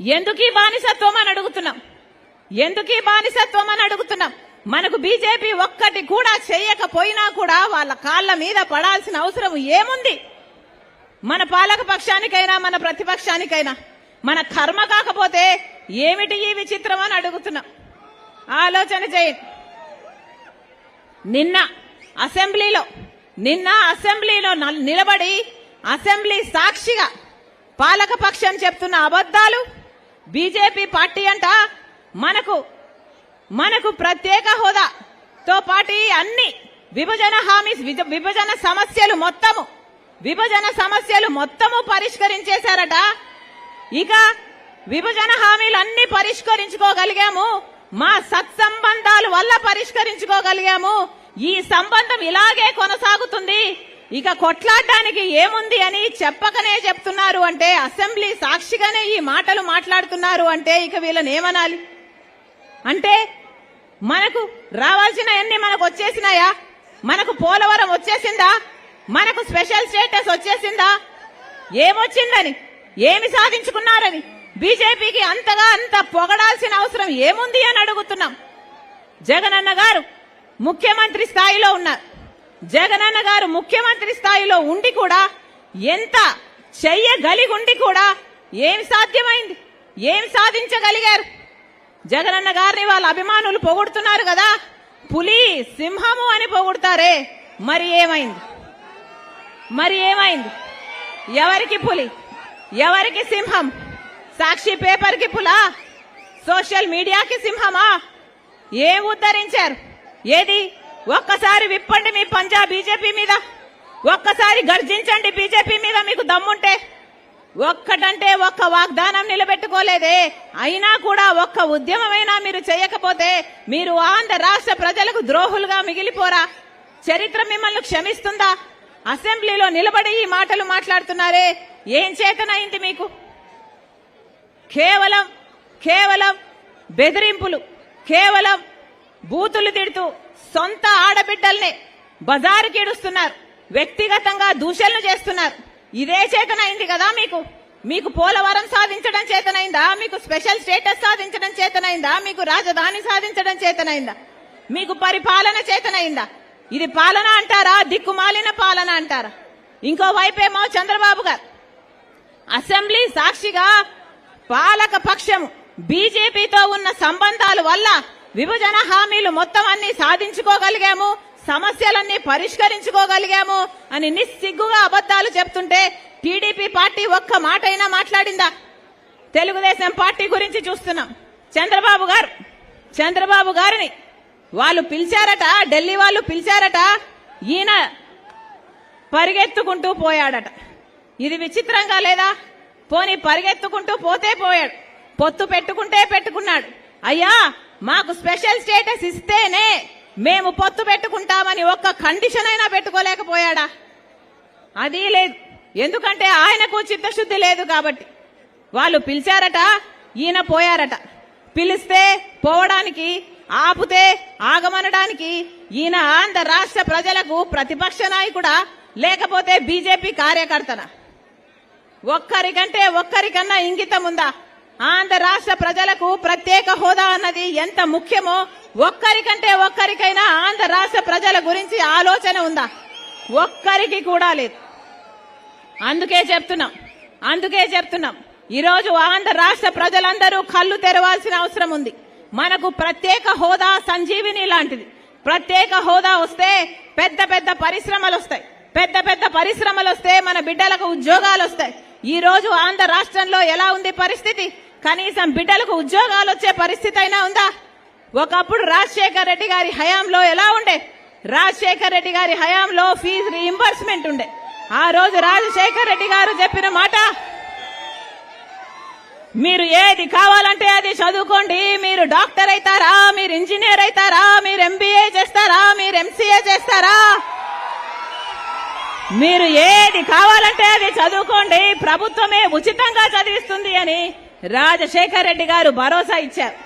ఎందుకు ఈ బానిసత్వం అని అడుగుతున్నాం? ఎందుకు ఈ బానిసత్వం అని అడుగుతున్నాం? మనకు బీజేపీ ఒక్కటి కూడా చేయకపోయినా కూడా వాళ్ళ కాళ్ళ మీద పడాల్సిన అవసరం ఏముంది? మన పాలక పక్షానికైనా మన ప్రతిపక్షానికైనా మన కర్మ కాకపోతే ఏమిటి ఈ విచిత్రం అని అడుగుతున్నాం. ఆలోచన చేయండి. నిన్న అసెంబ్లీలో నిన్న అసెంబ్లీలో నల్- నిలబడి అసెంబ్లీ సాక్షిగా పాలక పక్షం చెప్తున్న అబద్ధాలు బీజేపీ పార్టీ అంట మనకు మనకు ప్రత్యేక హోదాతో పాటు అన్ని విభజన హామీ విభజన సమస్యలు మొత్తము విభజన సమస్యలు మొత్తము పరిష్కరించేశారట. ఇక విభజన హామీలు అన్ని పరిష్కరించుకోగలిగాము. మా సత్సంబంధాల వల్ల పరిష్కరించుకోగలిగాము. ఈ సంబంధం ఇలాగే కొనసాగుతుంది. ఇక కొట్లాడడానికి ఏముంది అని చెప్పకనే చెప్తున్నారు అంటే అసెంబ్లీ సాక్షిగానే ఈ మాటలు మాట్లాడుతున్నారు అంటే ఇక వీళ్ళని ఏమనాలి? అంటే మనకు రావాల్సిన అన్ని మనకు వచ్చేసినాయా? మనకు పోలవరం వచ్చేసిందా? మనకు స్పెషల్ స్టేటస్ వచ్చేసిందా? ఏమొచ్చిందని? ఏమి సాధించుకున్నారని? బీజేపీకి అంతగా అంత పొగడాల్సిన అవసరం ఏముంది అని అడుగుతున్నాం. జగనన్న గారు ముఖ్యమంత్రి స్థాయిలో ఉన్నారు. జగనన్న గారు ముఖ్యమంత్రి స్థాయిలో ఉండి కూడా ఎంత చెయ్యగలిగుండి కూడా ఏం సాధ్యమైంది? ఏం సాధించగలిగారు? జగనన్న గారిని వాళ్ళ అభిమానులు పొగుడుతున్నారు కదా పులి సింహము అని పొగుడుతారే. మరి ఏమైంది? మరి ఏమైంది? ఎవరికి పులి? ఎవరికి సింహం? సాక్షి పేపర్కి పులా? సోషల్ మీడియాకి సింహమా? ఏం ఉద్ధరించారు? ఏది? ఒక్కసారి విప్పండి మీ పంజా బీజేపీ మీద. ఒక్కసారి గర్జించండి బీజేపీ మీద మీకు దమ్ముంటే. ఒక్కటంటే ఒక్క వాగ్దానం నిలబెట్టుకోలేదే. అయినా కూడా ఒక్క ఉద్యమమైనా మీరు చేయకపోతే మీరు ఆంధ్ర రాష్ట్ర ప్రజలకు ద్రోహులుగా మిగిలిపోరా? చరిత్ర మిమ్మల్ని క్షమిస్తుందా? అసెంబ్లీలో నిలబడి ఈ మాటలు మాట్లాడుతున్నారే. ఏం చేతనైంది మీకు? కేవలం కేవలం బెదిరింపులు కేవలం బూతులు తిడుతూ సొంత ఆడబిడ్డల్ని బజారుకి ఇడుస్తున్నారు వ్యక్తిగతంగా దూషణలు చేస్తున్నారు. ఇదే చేతనైంది కదా మీకు? మీకు పోలవరం సాధించడం చేతనైందా? మీకు స్పెషల్ స్టేటస్ సాధించడం చేతనైందా? మీకు రాజధాని సాధించడం చేతనైందా? మీకు పరిపాలన చేతనైందా? ఇది పాలన అంటారా? దిక్కుమాలిన పాలన అంటారా? ఇంకో వైపేమో చంద్రబాబు గారు. అసెంబ్లీ సాక్షిగా పాలక పక్షం బీజేపీతో ఉన్న సంబంధాల వల్ల విభజన హామీలు మొత్తం అన్ని సాధించుకోగలిగాము సమస్యలన్నీ పరిష్కరించుకోగలిగాము అని నిస్సిగ్గుగా అబద్ధాలు చెప్తుంటే టీడీపీ పార్టీ ఒక్క మాటైనా మాట్లాడిందా? తెలుగుదేశం పార్టీ గురించి చూస్తున్నాం. చంద్రబాబు గారు చంద్రబాబు గారిని వాళ్ళు పిలిచారట ఢిల్లీ వాళ్ళు పిలిచారట ఈయన పరిగెత్తుకుంటూ పోయాడట. ఇది విచిత్రంగా లేదా? పోని పరిగెత్తుకుంటూ పోతే పోయాడు పొత్తు పెట్టుకుంటే పెట్టుకున్నాడు. అయ్యా మాకు స్పెషల్ స్టేటస్ ఇస్తేనే మేము పొత్తు పెట్టుకుంటామని ఒక్క కండిషన్ అయినా పెట్టుకోలేకపోయాడా? అది లేదు. ఎందుకంటే ఆయనకు చిత్తశుద్ధి లేదు కాబట్టి. వాళ్ళు పిలిచారట ఈయన పోయారట. పిలిస్తే పోవడానికి ఆపుతే ఆగమనడానికి ఈయన ఆంధ్ర రాష్ట్ర ప్రజలకు ప్రతిపక్ష నాయకుడా లేకపోతే బీజేపీ కార్యకర్తనా? ఒక్కరికంటే ఒక్కరికన్నా ఇంగితం ఉందా? ఆంధ్ర రాష్ట్ర ప్రజలకు ప్రత్యేక హోదా అన్నది ఎంత ముఖ్యమో ఒక్కరికంటే ఒక్కరికైనా ఆంధ్ర రాష్ట్ర ప్రజల గురించి ఆలోచన ఉందా? ఒక్కరికి కూడా లేదు. అందుకే చెప్తున్నాం అందుకే చెప్తున్నాం. ఈరోజు ఆంధ్ర రాష్ట్ర ప్రజలందరూ కళ్ళు తెరవాల్సిన అవసరం ఉంది. మనకు ప్రత్యేక హోదా సంజీవిని లాంటిది. ప్రత్యేక హోదా వస్తే పెద్ద పెద్ద పరిశ్రమలు వస్తాయి. పెద్ద పెద్ద పరిశ్రమలు వస్తే మన బిడ్డలకు ఉద్యోగాలు వస్తాయి. ఈ రోజు ఆంధ్ర రాష్ట్రంలో ఎలా ఉంది పరిస్థితి? కనీసం బిడ్డలకు ఉద్యోగాలు వచ్చే పరిస్థితి అయినా ఉందా? ఒకప్పుడు రాజశేఖర్ రెడ్డి గారి హయాంలో ఎలా ఉండే? రాజశేఖర్ రెడ్డి గారి హయాంలో ఫీజు రీఇంబర్స్మెంట్ ఉండే. ఆ రోజు రాజశేఖర్ రెడ్డి గారు చెప్పిన మాట మీరు ఏది కావాలంటే అది చదువుకోండి. మీరు డాక్టర్ అవుతారా? మీరు ఇంజనీర్ అవుతారా? మీరు ఎంబీఏ చేస్తారా? మీరు ఎంసీఏ చేస్తారా? మీరు ఏది కావాలంటే అది చదువుకోండి. ప్రభుత్వమే ఉచితంగా చదివిస్తుంది అని రాజశేఖర్ రెడ్డి గారు భరోసా ఇచ్చారు.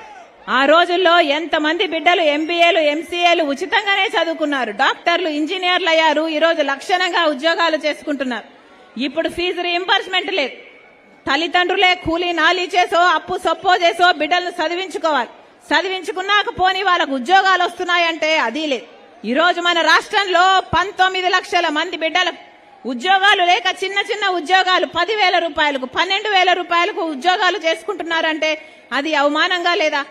ఆ రోజుల్లో ఎంతమంది బిడ్డలు ఎంబీఏలు ఎంసీఏలు ఉచితంగానే చదువుకున్నారు. డాక్టర్లు ఇంజనీర్లు అయ్యారు. ఈరోజు లక్షణంగా ఉద్యోగాలు చేసుకుంటున్నారు. ఇప్పుడు ఫీజు రీఎంబర్స్మెంట్ లేదు. తల్లిదండ్రులే కూలీ నాలి చేసో అప్పు సొప్పో చేసో బిడ్డలను చదివించుకోవాలి. చదివించుకున్నాక పోని వాళ్ళకు ఉద్యోగాలు వస్తున్నాయంటే అది లేదు. ఈరోజు మన రాష్ట్రంలో పంతొమ్మిది లక్షల మంది బిడ్డలకు ఉద్యోగాలు లేక చిన్న చిన్న ఉద్యోగాలు పదివేల రూపాయలకు పన్నెండు వేల రూపాయలకు ఉద్యోగాలు చేసుకుంటున్నారంటే అది అవమానంగా లేదా?